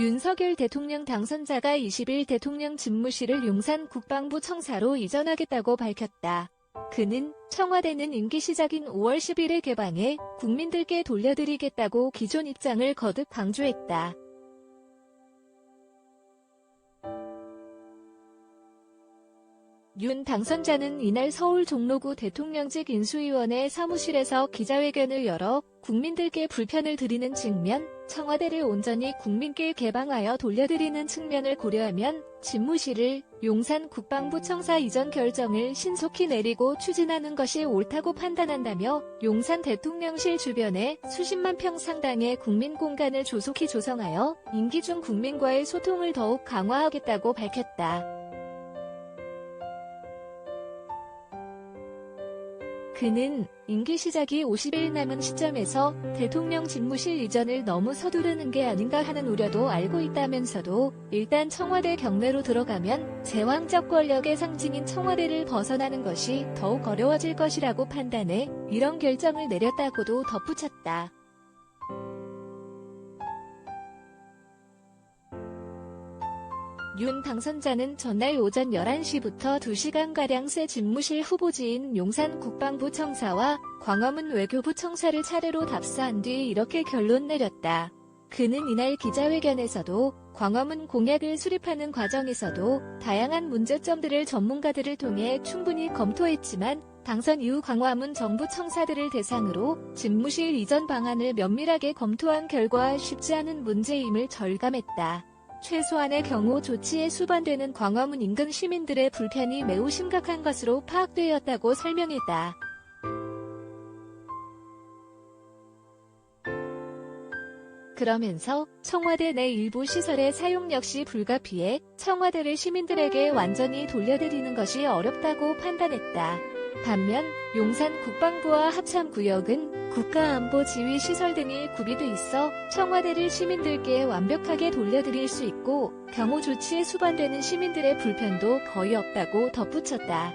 윤석열 대통령 당선자가 20일 대통령 집무실을 용산 국방부 청사로 이전하겠다고 밝혔다. 그는 청와대는 임기 시작인 5월 10일에 개방해 국민들께 돌려드리겠다고 기존 입장을 거듭 강조했다. 윤 당선자는 이날 서울 종로구 대통령직 인수위원회 사무실에서 기자회견을 열어 국민들께 불편을 드리는 측면, 청와대를 온전히 국민께 개방하여 돌려드리는 측면을 고려하면 집무실을 용산 국방부 청사 이전 결정을 신속히 내리고 추진하는 것이 옳다고 판단한다며 용산 대통령실 주변에 수십만 평 상당의 국민 공간을 조속히 조성하여 임기 중 국민과의 소통을 더욱 강화하겠다고 밝혔다. 그는 임기 시작이 50일 남은 시점에서 대통령 집무실 이전을 너무 서두르는 게 아닌가 하는 우려도 알고 있다면서도 일단 청와대 경내로 들어가면 제왕적 권력의 상징인 청와대를 벗어나는 것이 더욱 어려워질 것이라고 판단해 이런 결정을 내렸다고도 덧붙였다. 윤 당선자는 전날 오전 11시부터 2시간가량 새 집무실 후보지인 용산 국방부 청사와 광화문 외교부 청사를 차례로 답사한 뒤 이렇게 결론 내렸다. 그는 이날 기자회견에서도 광화문 공약을 수립하는 과정에서도 다양한 문제점들을 전문가들을 통해 충분히 검토했지만 당선 이후 광화문 정부 청사들을 대상으로 집무실 이전 방안을 면밀하게 검토한 결과 쉽지 않은 문제임을 절감했다. 최소한의 경우 조치에 수반되는 광화문 인근 시민들의 불편이 매우 심각한 것으로 파악되었다고 설명했다. 그러면서 청와대 내 일부 시설의 사용 역시 불가피해 청와대를 시민들에게 완전히 돌려드리는 것이 어렵다고 판단했다. 반면 용산 국방부와 합참구역은 국가안보지휘 시설 등이 구비돼 있어 청와대를 시민들께 완벽하게 돌려드릴 수 있고 경호 조치에 수반되는 시민들의 불편도 거의 없다고 덧붙였다.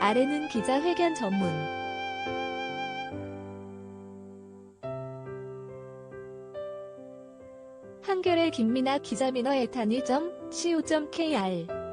아래는 기자회견 전문. 한겨레 김민아 기자민어 에탄1.co.kr